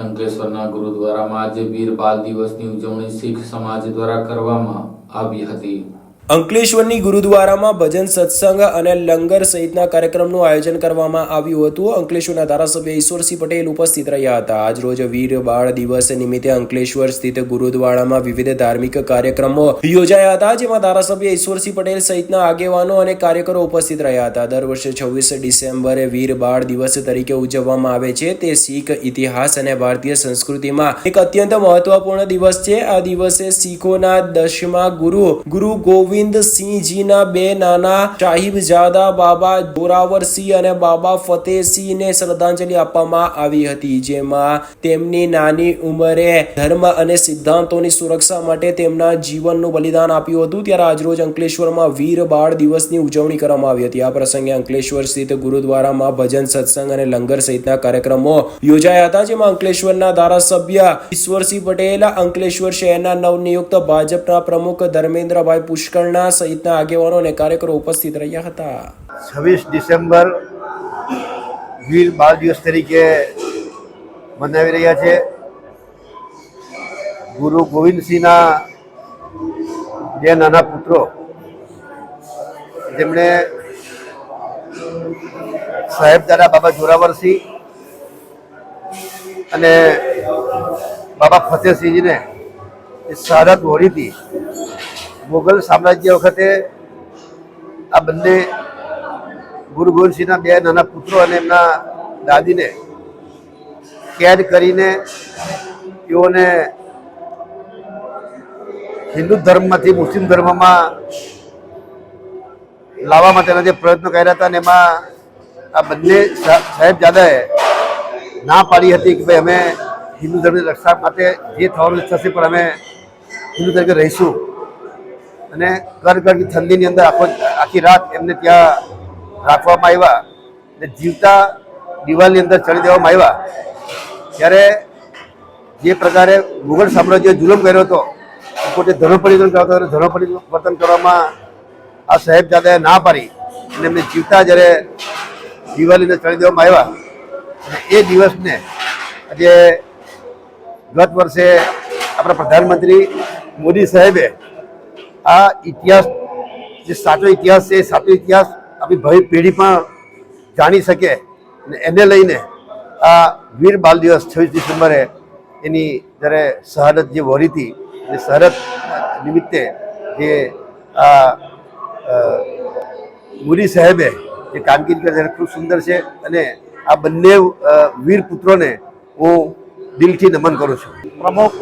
અંકલેશ્વરના ગુરુદ્વારામાં આજે વીર બાલ દિવસની ઉજવણી શીખ સમાજ દ્વારા કરવામાં આવી હતી. અંકલેશ્વરની ગુરુદ્વારામાં ભજન સત્સંગ અને લંગર સહિતના કાર્યક્રમનું આયોજન કરવામાં આવ્યું હતું. અંકલેશ્વરના ધારાસભ્ય ઈશ્વરસિંહ પટેલ ઉપસ્થિત રહ્યા હતા. આજરોજ વીર બાળ દિવસ નિમિત્તે અંકલેશ્વર સ્થિત ગુરુદ્વારામાં વિવિધ ધાર્મિક કાર્યક્રમો યોજાયા હતા, જેમાં ધારાસભ્ય ઈશ્વરસિંહ પટેલ સહિતના આગેવાનો અને કાર્યકરો ઉપસ્થિત રહ્યા હતા. દર વર્ષે છવ્વીસ ડિસેમ્બરે વીર બાળ દિવસ તરીકે ઉજવવામાં આવે છે. તે શીખ ઇતિહાસ અને ભારતીય સંસ્કૃતિમાં એક અત્યંત મહત્વપૂર્ણ દિવસ છે. આ દિવસે શીખોના દશમા ગુરુ ગુરુ ગોવિંદસિંહજીના બે નાના સાહિબજાદા બાબા જોરાવરસિંહ અને બાબા ફતેહસિંહને શ્રદ્ધાંજલિ આપવામાં આવી હતી, જેમાં તેમની નાની ઉંમરે ધર્મ અને સિદ્ધાંતોની સુરક્ષા માટે તેમના જીવનનું બલિદાન આપ્યું હતું. ત્યારે આજરોજ અંકલેશ્વરમાં વીર બાળ દિવસની ઉજવણી કરવામાં આવી હતી. આ પ્રસંગે અંકલેશ્વર સ્થિત ગુરુદ્વારામાં ભજન, સત્સંગ અને લંગર સહિતના કાર્યક્રમો યોજાયા હતા, જેમાં અંકલેશ્વરના ધારાસભ્ય ઈશ્વરસિંહ પટેલ, અંકલેશ્વર શહેરના નવનિયુક્ત ભાજપના પ્રમુખ ધર્મેન્દ્રભાઈ પુષ્કરના સહિતના આગેવાનો અને કાર્યકરો ઉપસ્થિત રહ્યા હતા. છવ્વીસ ડિસેમ્બર વીર બાળ દિવસ તરીકે મનાવી રહ્યા છે. ગુરુ ગોવિંદસિંહના બે નાના પુત્રો. જેમણે સાહેબદાદા બાબા જોરાવરસિંહ અને બાબા ફતેહસિંહજીને એ શહાદત હોળી હતી મુઘલ સામ્રાજ્ય વખતે આ બંને ગુરુ ગોવિંદસિંહના બે નાના પુત્રો અને એમના દાદીને કેદ કરીને તેઓને હિન્દુ ધર્મમાંથી મુસ્લિમ ધર્મમાં લાવવા માટેના જે પ્રયત્નો કર્યા હતા અને એમાં આ બંને સાહેબજાદાએ ના પાડી હતી કે ભાઈ અમે હિન્દુ ધર્મની રક્ષા માટે જે થવાનું થશે પણ અમે હિન્દુ તરીકે રહીશું. અને કડકડતી ઠંડીની અંદર આખો આખી રાત એમને ત્યાં રાખવામાં આવ્યા અને જીવતા દિવાલની અંદર ચડી દેવામાં આવ્યા. ત્યારે જે પ્રકારે મુઘલ સામ્રાજ્ય જુલમ કર્યો હતો પોતે ધર્મ પરિવર્તન કરતો હતો ધર્મ પરિવર્તન કરવામાં આ સાહેબજાદાએ ના પાડી અને એમને જીવતા જ્યારે દિવાલની ચડી દેવામાં આવ્યા. અને એ દિવસને આજે ગત વર્ષે આપણા પ્રધાનમંત્રી મોદી સાહેબે આ ઇતિહાસ, જે સાચો ઇતિહાસ છે એ સાચો ઇતિહાસ આપણી ભાવિ પેઢી પણ જાણી શકે અને એને લઈને આ વીર બાલ દિવસ છવ્વીસ ડિસેમ્બરે એની જ્યારે શહાદત જે વરી હતી એ શહાદત નિમિત્તે જે આ મુરી સાહેબે જે કામગીરી કરી ખૂબ સુંદર છે અને આ બંને વીર પુત્રોને હું દિલથી નમન કરું છું. પ્રમુખ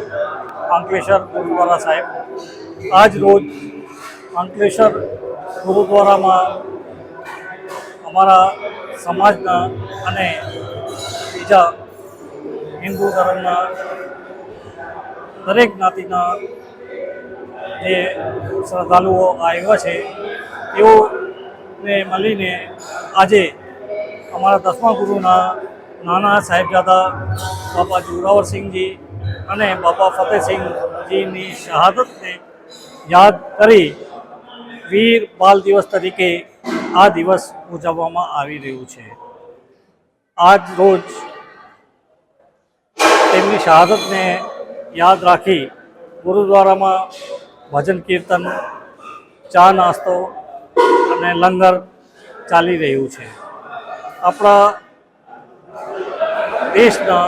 અંકલેશ્વર ગુરુદ્વારા સાહેબ. આજ રોજ અંકલેશ્વર ગુરુદ્વારામાં અમારા સમાજના અને બીજા હિન્દુ ધર્મના દરેક જ્ઞાતિના જે શ્રદ્ધાળુઓ આવ્યા છે, તેઓને મળીને આજે અમારા દસમા ગુરુના નાના સાહેબજાદા બાપા જોરાવરસિંહજી અને બાપા ફતેહસિંહજીની શહાદતને યાદ કરી વીર બાલ દિવસ તરીકે આ દિવસ ઉજવવામાં આવી રહ્યું છે. આજ રોજ તેમની શહાદતને યાદ રાખી ગુરુદ્વારામાં ભજન કીર્તન, ચા નાસ્તો અને લંગર ચાલી રહ્યું છે. આપણા દેશના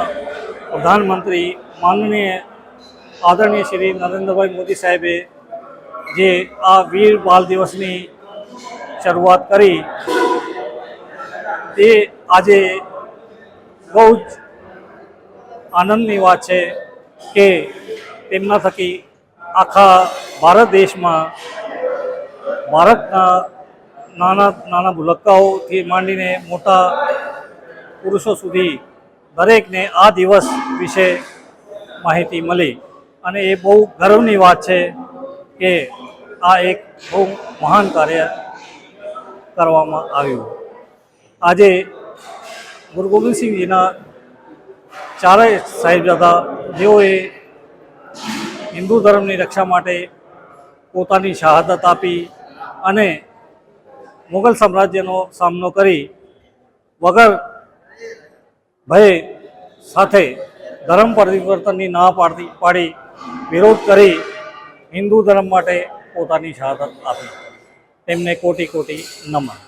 પ્રધાનમંત્રી માનનીય આદરણીય શ્રી નરેન્દ્રભાઈ મોદી સાહેબે જે આ વીર બાલ દિવસની શરૂઆત કરી, તે આજે બહુ જ આનંદની વાત છે કે તેમના થકી આખા ભારત દેશમાં ભારતના નાના નાના ભૂલક્કાઓથી માંડીને મોટા પુરુષો સુધી દરેકને આ દિવસ વિશે માહિતી મળી. અને એ બહુ ગર્વની વાત છે કે આ એક બહુ મહાન કાર્ય કરવામાં આવ્યું. આજે ગુરુ ગોવિંદસિંહજીના ચારેય સાહેબજાદા જેઓએ હિન્દુ ધર્મની રક્ષા માટે પોતાની શહાદત આપી અને મુઘલ સામ્રાજ્યનો સામનો કરી વગર ભય સાથે ધર્મ પરિવર્તનની ના પાડતી પાડી વિરોધ કરી હિન્દુ ધર્મ માટે પોતાની શહાદત આપી. તેમને કોટી કોટી નમન.